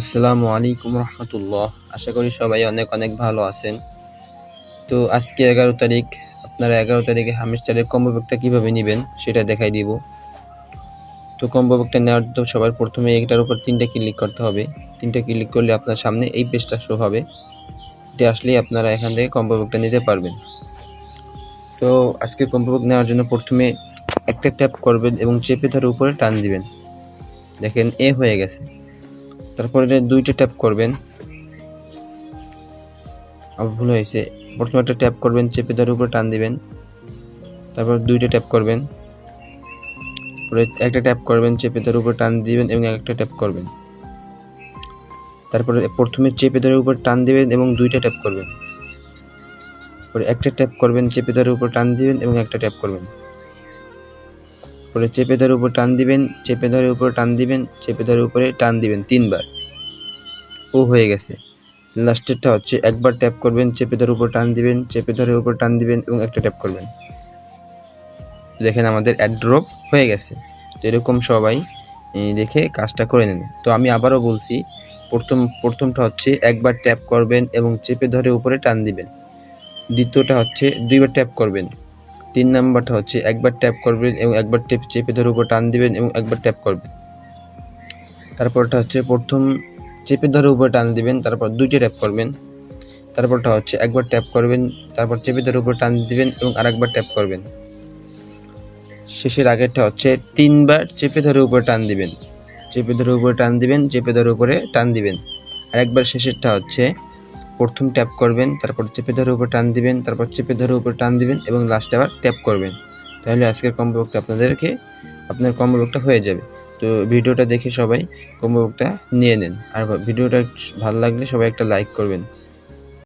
আসসালামু আলাইকুম রহমতুল্লাহ। আশা করি সবাই অনেক অনেক ভালো আছেন। তো আজকে এগারো তারিখ, আপনারা এগারো তারিখে হামিস্টারের কম্বো ব্যাগটা কীভাবে নেবেন সেটা দেখাই দিব। তো কম্বো ব্যাগটা নেওয়ার তো সবার প্রথমে এটার উপর তিনটা ক্লিক করতে হবে। তিনটা ক্লিক করলে আপনার সামনে এই পেজটা শো হবে। এটা আসলেই আপনারা এখান থেকে কম্বো ব্যাগটা নিতে পারবেন। তো আজকের কম্বো ব্যাগ নেওয়ার জন্য প্রথমে একটা ট্যাপ করবেন এবং চেপে ধরে উপরে টান দিবেন। দেখেন, এ হয়ে গেছে। তারপরে দুইটা ট্যাপ করবেন। আবার ভুল হয়েছে। প্রথমে একটা ট্যাপ করবেন, চেপে ধরে উপরে টান দিবেন। তারপর দুইটা ট্যাপ করবেন। পরে একটা ট্যাপ করবেন, চেপে ধরে উপরে টান দিবেন এবং একটা ট্যাপ করবেন। তারপরে প্রথমে চেপে ধরে উপর টান দিবেন এবং দুইটা ট্যাপ করবেন। পরে একটা ট্যাপ করবেন, চেপে ধরে উপর টান দিবেন এবং একটা ট্যাপ করবেন। পরে চেপে ধরে উপর টান দিবেন, চেপে ধরে উপরে টান দিবেন, চেপে ধরে উপরে টান দিবেন তিনবার। ও হয়ে গেছে। লাস্টেরটা হচ্ছে একবার ট্যাপ করবেন, চেপে ধরে উপর টান দিবেন, চেপে ধরে উপর টান দিবেন এবং একটা ট্যাপ করবেন। দেখেন আমাদের অ্যাড্রপ হয়ে গেছে। তো এরকম সবাই দেখে কাজটা করে নেন। তো আমি আবারও বলছি, প্রথম, প্রথমটা হচ্ছে একবার ট্যাপ করবেন এবং চেপে ধরে উপরে টান দিবেন। দ্বিতীয়টা হচ্ছে দুইবার ট্যাপ করবেন। তিন নাম্বারটা হচ্ছে, একবার ট্যাপ করবেন এবং একবার টেপ চেপে ধরে উপর টান দিবেন এবং একবার ট্যাপ করবেন। তারপরটা হচ্ছে, প্রথম চেপে ধরে উপরে টান দিবেন, তারপর দুইটা ট্যাপ করবেন। তারপরটা হচ্ছে, একবার ট্যাপ করবেন, তারপর চেপে ধরে উপরে টান দিবেন এবং আরেকবার ট্যাপ করবেন। শেষের আগেরটা হচ্ছে, তিনবার চেপে ধরে উপরে টান দিবেন। চেপে ধরে উপরে টান দিবেন, চেপে ধরে উপরে টান দিবেন। আরেকবার শেষেরটা হচ্ছে প্রথম ট্যাপ করবেন, তারপর চেপে ধরে উপর টান দিবেন, তারপর চেপে ধরে উপরে টান দিবেন এবং লাস্টে আবার ট্যাপ করবেন। তাহলে আজকের কম্বো বুকটা আপনাদেরকে, আপনার কম্বো বুকটা হয়ে যাবে। তো ভিডিওটা দেখে সবাই কম্বো বুকটা নিয়ে নেন। আর ভিডিওটা ভালো লাগলে সবাই একটা লাইক করবেন।